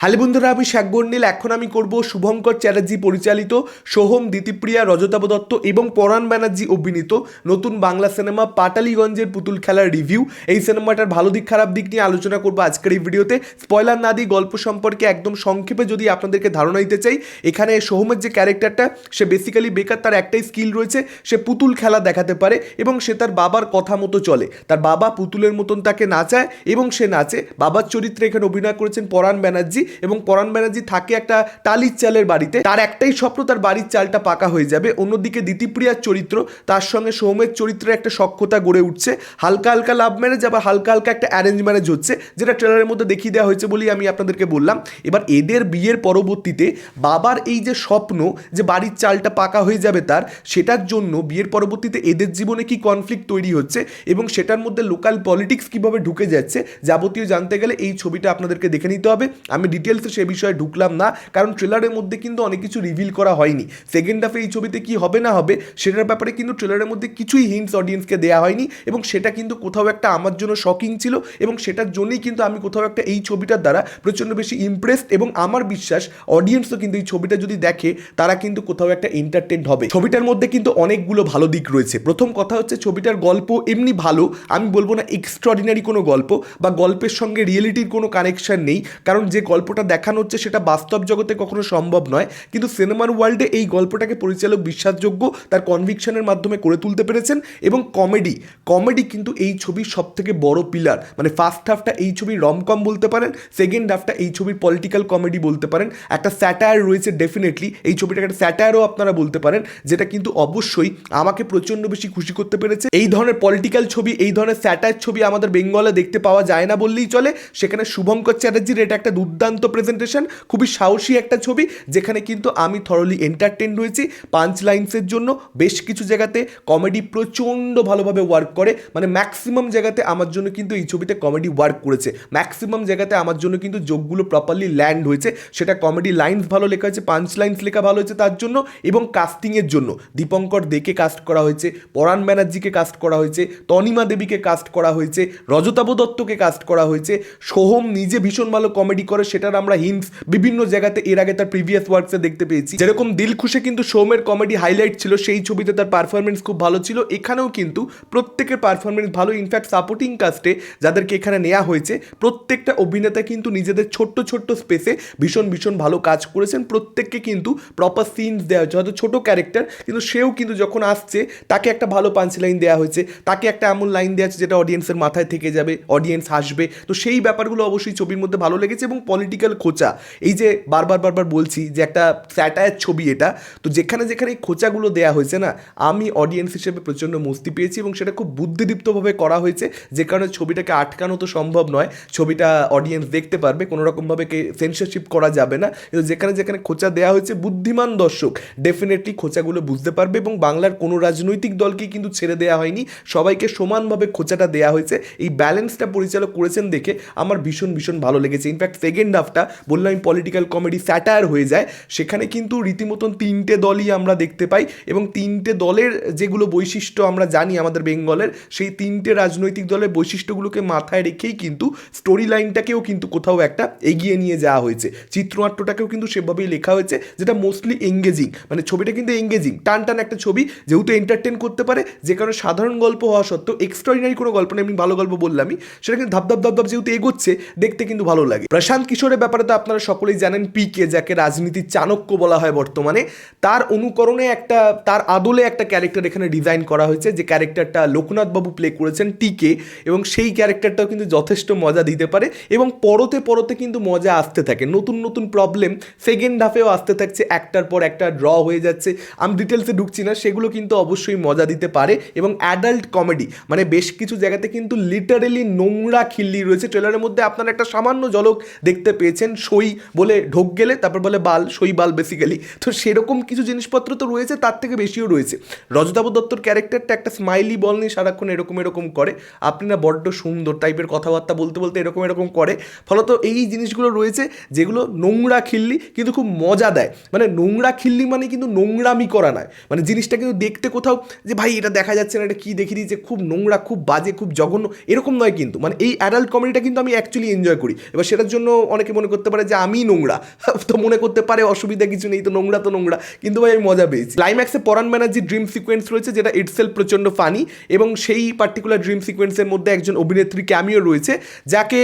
Hello বন্ধুরা, আমি শাকবর্ণিল এখন আমি করব শুভঙ্কর চ্যাটার্জি পরিচালিত সোহম দিতিপ্রিয়া রজতাব দত্ত এবং পরাণ ব্যানার্জি অভিনীত নতুন বাংলা সিনেমা পাটালিগঞ্জের পুতুল খেলার রিভিউ। এই সিনেমাটার ভালো দিক, খারাপ দিক নিয়ে আলোচনা করব আজকের এই ভিডিওতে। স্পয়লার না দিই গল্প সম্পর্কে একদম সংক্ষেপে যদি আপনাদেরকে ধারণা দিতে চাই, এখানে সোহমের যে ক্যারেক্টারটা, সে বেসিক্যালি বেকার, তার একটাই স্কিল রয়েছে, সে পুতুল খেলা দেখাতে পারে এবং সে তার বাবার কথা মতো চলে। তার বাবা পুতুলের মতন তাকে নাচায় এবং সে নাচে। বাবার চরিত্রে এখানে অভিনয় করেছেন পরাণ ব্যানার্জি। এবং পরাণ ব্যানার্জি থাকে একটা টালির চালের বাড়িতে, তার একটাই স্বপ্ন, তার বাড়ির চালটা পাকা হয়ে যাবে। অন্যদিকে দিতিপ্রিয়ার চরিত্র, তার সঙ্গে সৌমের চরিত্রের একটা সক্ষতা গড়ে উঠছে। হালকা হালকা লাভ ম্যারেজ আবার হালকা হালকা একটা অ্যারেঞ্জ ম্যারেজ হচ্ছে, যেটা ট্রেলারের মধ্যে দেখিয়ে দেওয়া হয়েছে বলেই আমি আপনাদেরকে বললাম। এবার এদের বিয়ের পরবর্তীতে বাবার এই যে স্বপ্ন, যে বাড়ির চালটা পাকা হয়ে যাবে তার, সেটার জন্য বিয়ের পরবর্তীতে এদের জীবনে কি কনফ্লিক্ট তৈরি হচ্ছে এবং সেটার মধ্যে লোকাল পলিটিক্স কীভাবে ঢুকে যাচ্ছে, যাবতীয় জানতে গেলে এই ছবিটা আপনাদেরকে দেখে নিতে হবে। আমি ডিটেলসে সে বিষয়ে ঢুকলাম না, কারণ ট্রেলারের মধ্যে কিন্তু অনেক কিছু রিভিল করা হয়নি। সেকেন্ড হাফে এই ছবিতে কি হবে না হবে, সেটার ব্যাপারে কিন্তু ট্রেলারের মধ্যে কিছুই হিন্টস অডিয়েন্সকে দেওয়া হয়নি এবং সেটা কিন্তু কোথাও একটা আমার জন্য শকিং ছিল এবং সেটার জন্যই কিন্তু আমি কোথাও একটা এই ছবিটার দ্বারা প্রচণ্ড বেশি ইমপ্রেসড এবং আমার বিশ্বাস অডিয়েন্সও কিন্তু এই ছবিটা যদি দেখে, তারা কিন্তু কোথাও একটা এন্টারটেন হবে। ছবিটার মধ্যে কিন্তু অনেকগুলো ভালো দিক রয়েছে। প্রথম কথা হচ্ছে ছবিটার গল্প এমনি ভালো, আমি বলব না এক্সট্রাঅর্ডিনারি কোনো গল্প বা গল্পের সঙ্গে রিয়েলিটির কোনো কানেকশন নেই, কারণ যে গল্পটা দেখানো হচ্ছে সেটা বাস্তব জগতে কখনো সম্ভব নয়। কিন্তু সিনেমার ওয়ার্ল্ডে এই গল্পটাকে পরিচালক বিশ্বাসযোগ্য তার কনভিকশনের মাধ্যমে করে তুলতে পেরেছেন এবং কমেডি কমেডি কিন্তু এই ছবির সব থেকে বড় পিলার মানে ফার্স্ট হাফটা এই ছবির রমকম বলতে পারেন সেকেন্ড হাফটা এই ছবির পলিটিক্যাল কমেডি বলতে পারেন। একটা স্যাটায়ার রয়েছে ডেফিনেটলি এই ছবিটাকে একটা স্যাটায়ারও আপনারা বলতে পারেন, যেটা কিন্তু অবশ্যই আমাকে প্রচণ্ড বেশি খুশি করতে পেরেছে। এই ধরনের পলিটিক্যাল ছবি, এই ধরনের স্যাটায়ার ছবি আমাদের বেঙ্গলে দেখতে পাওয়া যায় না বললেই চলে। সেখানে শুভঙ্কর চ্যাটার্জির এটা একটা দুর্দান্ত প্রেজেন্টেশন খুবই সাহসী একটা ছবি, যেখানে কিন্তু আমি থরলি এন্টারটেন হয়েছি পাঞ্চ লাইন্সের জন্য বেশ কিছু জায়গাতে কমেডি প্রচণ্ড ভালোভাবে ওয়ার্ক করে। মানে ম্যাক্সিমাম জায়গাতে আমার জন্য কিন্তু এই ছবিতে কমেডি ওয়ার্ক করেছে। ম্যাক্সিমাম জায়গাতে আমার জন্য কিন্তু যোগগুলো প্রপারলি ল্যান্ড হয়েছে। সেটা কমেডি লাইন্স ভালো লেখা হয়েছে পাঞ্চ লাইন্স লেখা ভালো হয়েছে তার জন্য এবং কাস্টিংয়ের জন্য। দীপঙ্কর দেকে কাস্ট করা হয়েছে, পরাণ ব্যানার্জিকে কাস্ট করা হয়েছে, তনিমা দেবীকে কাস্ট করা হয়েছে রজতাব দত্তকে কাস্ট করা হয়েছে। সোহম নিজে ভীষণ ভালো কমেডি করে সেটার আমরা হিন্টস বিভিন্ন জায়গাতে এর আগে তার প্রিভিয়াস ওয়ার্কসে দেখতে পেয়েছি। যেরকম দিল খুশে কিন্তু সোমের কমেডি হাইলাইট ছিল, সেই ছবিতে তার পারফরমেন্স খুব ভালো ছিল। এখানেও কিন্তু প্রত্যেকের পারফরমেন্স ভালো। ইনফ্যাক্ট সাপোর্টিং কাস্টে যাদেরকে এখানে নেওয়া হয়েছে, প্রত্যেকটা অভিনেতা কিন্তু নিজেদের ছোট্ট ছোট্ট স্পেসে ভীষণ ভীষণ ভালো কাজ করেছেন। প্রত্যেককে কিন্তু প্রপার সিনস দেওয়া হয়েছে। হয়তো ছোটো ক্যারেক্টার কিন্তু সেও কিন্তু যখন আসছে, তাকে একটা ভালো পাঞ্চ লাইন দেওয়া হয়েছে। তাকে একটা এমন লাইন দেওয়া আছে যেটা অডিয়েন্সের মাথায় থেকে যাবে অডিয়েন্স হাসবে। তো সেই ব্যাপারগুলো অবশ্যই ছবির মধ্যে ভালো লেগেছে এবং পলিটিক্যাল খোঁচা। এই যে বারবার বারবার বলছি যে একটা স্যাটায়ার ছবি এটা, তো যেখানে যেখানে এই খোঁচাগুলো দেওয়া হয়েছে না, আমি অডিয়েন্স হিসেবে প্রচণ্ড মস্তি পেয়েছি এবং সেটা খুব বুদ্ধিদীপ্তভাবে করা হয়েছে, যে কারণে ছবিটাকে আটকানো তো সম্ভব নয়, ছবিটা অডিয়েন্স দেখতে পারবে কোনো রকমভাবে কে সেন্সারশিপ করা যাবে না, কিন্তু যেখানে যেখানে খোঁচা দেওয়া হয়েছে, বুদ্ধিমান দর্শক ডেফিনেটলি খোঁচাগুলো বুঝতে পারবে এবং বাংলার কোনো রাজনৈতিক দলকেই কিন্তু ছেড়ে দেওয়া হয়নি, সবাইকে সমানভাবে খোঁচাটা দেওয়া হয়েছে, এই ব্যালেন্সটা পরিচালক করেছেন দেখে আমার ভীষণ ভীষণ ভালো লেগেছে ইনফ্যাক্ট সেকেন্ড হাফটা বললাম আমি পলিটিক্যাল কমেডি স্যাটায়ার হয়ে যায়, সেখানে কিন্তু রীতিমতন তিনটে দলই আমরা দেখতে পাই এবং তিনটে দলের যেগুলো বৈশিষ্ট্য আমরা জানি আমাদের বেঙ্গলের, সেই তিনটে রাজনৈতিক দলের বৈশিষ্ট্যগুলোকে মাথায় রেখেই কিন্তু স্টোরি লাইনটাকেও কিন্তু কোথাও একটা এগিয়ে নিয়ে যাওয়া হয়েছে। চিত্রনাট্যটাকেও কিন্তু সেভাবেই লেখা হয়েছে, যেটা মোস্টলি এঙ্গেজিং মানে ছবিটা কিন্তু এঙ্গেজিং টান টান একটা ছবি, যেহেতু এন্টারটেন করতে পারে, যে কারণে সাধারণ গল্প হওয়া সত্ত্বেও এক্সট্রাঅর্ডিনারি কোনো গল্প না এমনি ভালো গল্প বললামই, সেটা কিন্তু ধাপ ধাপ ধাপ ধাপ যেহেতু এগোচ্ছে, দেখতে কিন্তু ভালো লাগে। প্রশান্ত কিশোরের ব্যাপারে তো আপনারা সকলেই জানেন পিকে যাকে রাজনীতির চাণক্য বলা হয় বর্তমানে। তার অনুকরণে একটা, তার আদলে একটা ক্যারেক্টার এখানে ডিজাইন করা হয়েছে, যে ক্যারেক্টারটা লোকনাথ বাবু প্লে করেছেন টিকে এবং সেই ক্যারেক্টারটাও কিন্তু যথেষ্ট মজা দিতে পারে, এবং পরতে পরতে কিন্তু মজা আসতে থাকে। নতুন নতুন প্রবলেম সেকেন্ড হাফেও আসতে থাকছে, একটার পর একটা ড্র হয়ে যাচ্ছে। আমি ডিটেলসে ঢুকছি না, সেগুলো কিন্তু অবশ্যই মজা দিতে পারে, এবং অ্যাডাল্ট কমেডি মানে বেশ কিছু জায়গাতে কিন্তু লিটারেলি নোংরা খিল্লি রয়েছে। ট্রেলারের মধ্যে আপনারা একটা সামান্য ঝলক দেখতে পেয়েছেন সই বলে ঢোক গেলে, তারপর বলে বাল, সই বাল বেসিক্যালি তো সেরকম কিছু জিনিসপত্র তো রয়েছে, তার থেকে বেশিও রয়েছে। রজতাব দত্তর ক্যারেক্টারটা একটা স্মাইলি বল নিয়ে সারাক্ষণ এরকম এরকম করে। আপনি না বড্ড সুন্দর টাইপের কথাবার্তা বলতে বলতে এরকম এরকম করে। ফলত এই জিনিসগুলো রয়েছে যেগুলো নোংরা খিল্লি কিন্তু খুব মজা দেয়। মানে নোংরা খিল্লি মানে কিন্তু নোংরামি করা নয়। মানে জিনিসটা কিন্তু দেখতে কোথাও যে, ভাই, এটা দেখা যাচ্ছে না, এটা কী দেখে দিয়েছে? খুব নোংরা, খুব বাজে, খুব জঘন্য। এরকম নয় কিন্তু। মানে এই অ্যাডাল্ট কমেডিটা কিন্তু আমি অ্যাকচুয়ালি এনজয় করি। এবার সেটার জন্য অনেকে অনেকে মনে করতে পারে যে আমি নোংরা? তো মনে করতে পারে অসুবিধা কিছু নেই, তো নোংরা তো নোংরা। কিন্তু ভাই, আমি মজা পেয়েছি। ক্লাইম্যাক্সে পরান ব্যানার্জি ড্রিম সিকোয়েন্স রয়েছে, যেটা ইটসেলফ প্রচণ্ড ফানি এবং সেই পার্টিকুলার ড্রিম সিকোয়েন্সের মধ্যে একজন অভিনেত্রী ক্যামিও রয়েছে, যাকে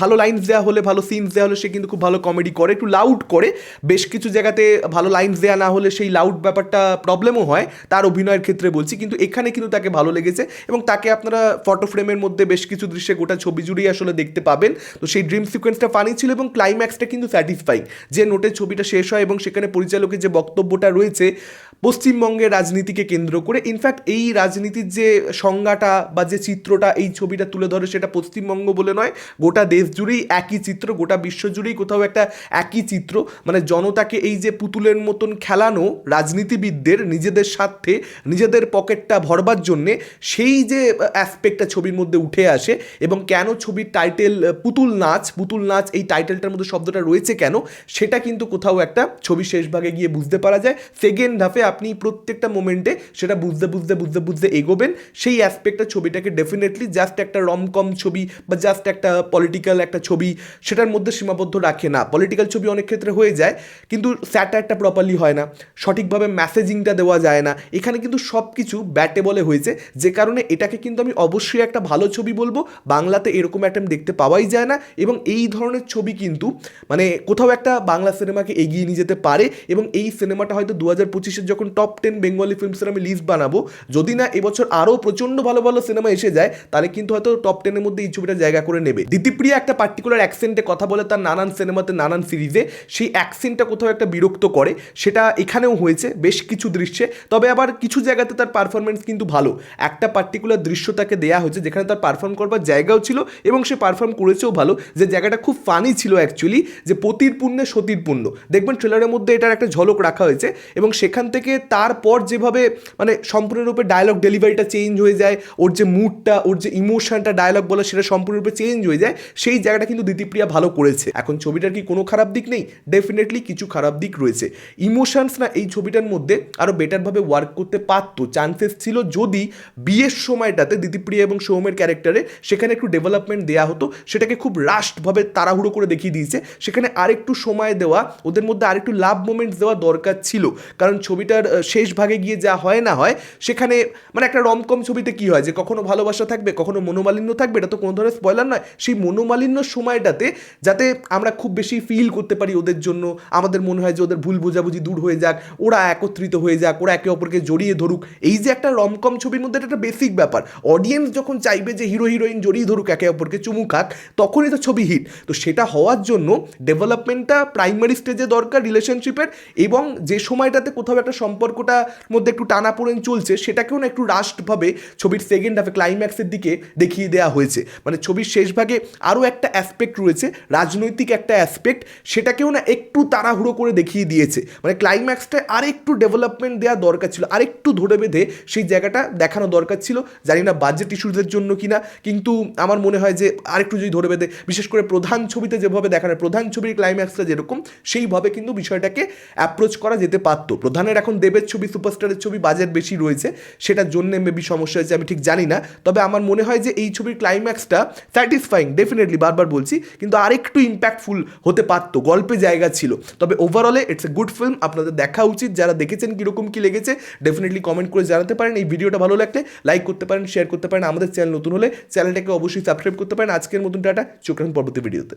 ভালো লাইনস দেওয়া হলে, ভালো সিনস দেওয়া হলে সে কিন্তু খুব ভালো কমেডি করে, একটু লাউড করে। বেশ কিছু জায়গাতে ভালো লাইনস দেওয়া না হলে সেই লাউড ব্যাপারটা প্রবলেমও হয়, তার অভিনয়ের ক্ষেত্রে বলছি। কিন্তু এখানে কিন্তু তাকে ভালো লেগেছে, এবং তাকে আপনারা ফটো ফ্রেমের মধ্যে বেশ কিছু দৃশ্যে গোটা ছবি জুড়েই আসলে দেখতে পাবেন। তো সেই ড্রিম সিকোয়েন্সটা ফানি ছিল, এবং ক্লাইম্যাক্সটা কিন্তু স্যাটিসফাইং যে নোটের ছবিটা শেষ হয় এবং সেখানে পরিচালকের যে বক্তব্যটা রয়েছে পশ্চিমবঙ্গের রাজনীতিকে কেন্দ্র করে ইনফ্যাক্ট এই রাজনীতির যে সংজ্ঞাটা বা যে চিত্রটা এই ছবিটা তুলে ধরে সেটা পশ্চিমবঙ্গ বলে নয়, গোটা দেশ জুড়েই একই চিত্র, গোটা বিশ্ব জুড়েই কোথাও একটা একই চিত্র। মানে জনতাকে এই যে পুতুলের মতন খেলানো রাজনীতিবিদদের নিজেদের স্বার্থে, নিজেদের পকেটটা ভরবার জন্যে সেই যে অ্যাসপেক্টটা ছবির মধ্যে উঠে আসে এবং কেন ছবির টাইটেল পুতুল নাচ পুতুল নাচ এই টাইটেলটার মধ্যে শব্দটা রয়েছে কেন, সেটা কিন্তু কোথাও একটা ছবি শেষ ভাগে গিয়ে বুঝতে পারা যায়। সেকেন্ড হাফে আপনি প্রত্যেকটা মোমেন্টে সেটা বুঝতে বুঝতে বুঝতে বুঝতে এগোবেন। সেই অ্যাসপেক্টটা ছবিটাকে ডেফিনেটলি জাস্ট একটা রমকম ছবি বা জাস্ট একটা পলিটিক্যাল একটা ছবি সেটার মধ্যে সীমাবদ্ধ রাখে না। পলিটিক্যাল ছবি অনেক ক্ষেত্রে হয়ে যায়, কিন্তু স্যাটারটা প্রপারলি হয় না। সঠিকভাবে মেসেজিংটা দেওয়া যায় না। এখানে কিন্তু সব কিছু ব্যাটে বলে হয়েছে। যে কারণে এটাকে কিন্তু আমি অবশ্যই একটা ভালো ছবি বলব। বাংলাতে এরকম একটা দেখতে পাওয়াই যায় না এবং এই ধরনের ছবি কিন্তু মানে কোথাও একটা বাংলা সিনেমাকে এগিয়ে নিয়ে যেতে পারে এবং এই সিনেমাটা হয়তো দু হাজার পঁচিশের যখন টপ টেন বেঙ্গলি ফিল্মসের আমি লিস্ট বানাবো। যদি না এবছর আরও প্রচণ্ড ভালো ভালো সিনেমা এসে যায়, তাহলে কিন্তু হয়তো টপ টেনের মধ্যে এই ছবিটা জায়গা করে নেবে। দিতিপ্রিয়া একটা পার্টিকুলার অ্যাকসেন্টে কথা বলে তার নানান সিনেমাতে নানান সিরিজে সেই অ্যাকসেন্টটা কোথাও একটা বিরক্ত করে। সেটা এখানেও হয়েছে, বেশ কিছু দৃশ্যে। তবে আবার কিছু জায়গাতে তার পারফরমেন্স কিন্তু ভালো। একটা পার্টিকুলার দৃশ্য তাকে দেয়া হয়েছে, যেখানে তার পারফর্ম করবার জায়গাও ছিল এবং সে পারফর্ম করেছেও ভালো। যে জায়গাটা খুব ফানি ছিল অ্যাকচুয়ালি যে পতির পুণ্যে সতীর পুণ্য। দেখবেন ট্রেলারের মধ্যে এটার একটা ঝলক রাখা হয়েছে এবং সেখান থেকে তারপর যেভাবে মানে সম্পূর্ণরূপে ডায়লগ ডেলিভারিটা চেঞ্জ হয়ে যায়, ওর যে মুডটা ওর যে ইমোশনটা ডায়লগ বলে, সেটা সম্পূর্ণরূপে চেঞ্জ হয়ে যায়, সেই জায়গাটা কিন্তু দিতিপ্রিয়া ভালো করেছে। এখন ছবিটার কি কোনো খারাপ দিক নেই? ডেফিনেটলি কিছু খারাপ দিক রয়েছে। ইমোশনস না এই ছবিটার মধ্যে আরও বেটারভাবে ওয়ার্ক করতে পারতো। চান্সেস ছিল যদি বিয়ের সময়টাতে দিতিপ্রিয়া এবং সৌমের ক্যারেক্টারে সেখানে একটু ডেভেলপমেন্ট দেওয়া হতো, সেটাকে খুব রাস্টভাবে তাড়াহুড়ো করে দেখিয়ে দিয়েছে, সেখানে আরেকটু সময় দেওয়া, ওদের মধ্যে আরেকটু লাভ মোমেন্টস দেওয়া দরকার ছিল। কারণ ছবিটার আহ, শেষ ভাগে গিয়ে যা হয় না হয় সেখানে মানে একটা রমকম ছবিতে কি হয়? যে কখনো ভালোবাসা থাকবে কখনো মনোমালিন্য থাকবে এটা তো কোনো ধরনের স্পয়লার নয়। সেই মনোমালিন্য সময়টাতে যাতে আমরা খুব বেশি ফিল করতে পারি ওদের জন্য আমাদের মনে হয় যে ওদের ভুল বোঝাবুঝি দূর হয়ে যাক ওরা একত্রিত হয়ে যাক ওরা একে অপরকে জড়িয়ে ধরুক। এই যে একটা রমকম ছবির মধ্যে এটা একটা বেসিক ব্যাপার। অডিয়েন্স যখন চাইবে যে হিরো হিরোইন জড়িয়ে ধরুক একে অপরকে চুমু খাক তখনই তো ছবি হিট তো সেটা হওয়ার জন্য ডেভেলপমেন্টটা প্রাইমারি স্টেজে দরকার রিলেশনশিপের এবং যে সময়টাতে কোথাও একটা সম্পর্কটার মধ্যে একটু টানাপোড়েন চলছে, সেটাকেও না একটু রাস্টভাবে ছবির সেকেন্ড হাফে ক্লাইম্যাক্সের দিকে দেখিয়ে দেওয়া হয়েছে। মানে ছবির শেষ ভাগে আরও একটা অ্যাসপেক্ট রয়েছে, রাজনৈতিক একটা অ্যাসপেক্ট সেটাকেও না একটু তাড়াহুড়ো করে দেখিয়ে দিয়েছে। মানে ক্লাইম্যাক্সটায় আরেকটু ডেভেলপমেন্ট দেওয়া দরকার ছিল, আরেকটু ধরে বেঁধে সেই জায়গাটা দেখানো দরকার ছিল। জানি না বাজেট ইস্যুদের জন্য কি না কিন্তু আমার মনে হয় যে আরেকটু যদি ধরে বেঁধে, বিশেষ করে প্রধান ছবিতে যেভাবে দেখানো, প্রধান ছবির ক্লাইম্যাক্সটা যেরকম, সেইভাবে কিন্তু বিষয়টাকে অ্যাপ্রোচ করা যেতে পারতো। প্রধানের এখন দেবের ছবি সুপারস্টারের ছবি বাজেট বেশি রয়েছে, সেটার জন্য মেবি সমস্যা হয়েছে, আমি ঠিক জানি না। তবে আমার মনে হয় যে এই ছবির ক্লাইম্যাক্সটা স্যাটিসফাইং ডেফিনেটলি বারবার বলছি, কিন্তু আরেকটু ইম্প্যাক্টফুল হতে পারতো, গল্পে জায়গা ছিল। তবে ওভারঅলে ইটস এ গুড ফিল্ম আপনাদের দেখা উচিত, যারা দেখেছেন কীরকম কী লেগেছে ডেফিনেটলি কমেন্ট করে জানাতে পারেন। এই ভিডিওটা ভালো লাগলে লাইক করতে পারেন শেয়ার করতে পারেন। আমাদের চ্যানেল নতুন হলে চ্যানেলটাকে অবশ্যই সাবস্ক্রাইব করতে পারেন। আজকের মতন টাটা, চোখ পরবর্তী ভিডিওতে